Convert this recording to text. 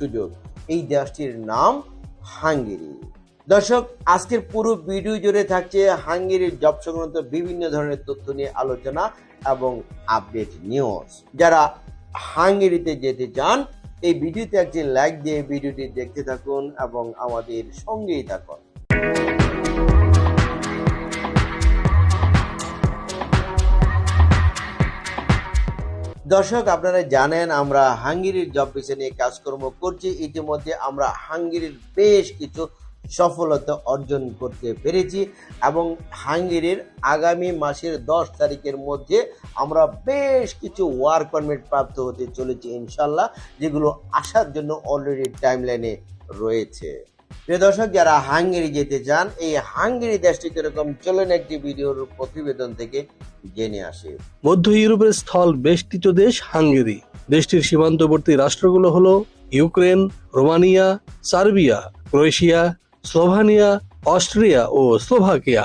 সুযোগ এই দেশটির নাম হাঙ্গেরি। দর্শক, আজকের পুরো ভিডিও জুড়ে থাকছে হাঙ্গেরির জব সংক্রান্ত বিভিন্ন ধরনের তথ্য নিয়ে আলোচনা এবং আপডেট নিউজ যারা হাঙ্গেরিতে যেতে চান, এই ভিডিওতে একটি লাইক দিয়ে ভিডিওটি দেখতে থাকুন এবং আমাদের সঙ্গেই থাকুন। দর্শক আপনারা জানেন আমরা হাঙ্গেরির জব ভিসা নিয়ে কাজকর্ম করছি। ইতিমধ্যে আমরা হাঙ্গেরির বেশ কিছু সফলতা অর্জন করতে পেরেছি এবং হাঙ্গেরির আগামী মাসের দশ তারিখের মধ্যে আমরা বেশ কিছু ওয়ার্ক পারমিট প্রাপ্ত হতে চলেছি ইনশাল্লাহ, যেগুলো আসার জন্য অলরেডি টাইম লাইনে রয়েছে। প্রিয় দর্শক, যারা হাঙ্গেরি যেতে চান, এই হাঙ্গেরি দেশটি কীরকম চলেন একটি ভিডিওর প্রতিবেদন থেকে জেনে আসে। মধ্য ইউরোপের স্থল বেষ্টিত দেশ হাঙ্গেরি। দেশটির সীমান্তবর্তী রাষ্ট্রগুলো হলো Ukraine, Romania, Serbia, Croatia, Slovenia, Austria ও স্লোভাকিয়া।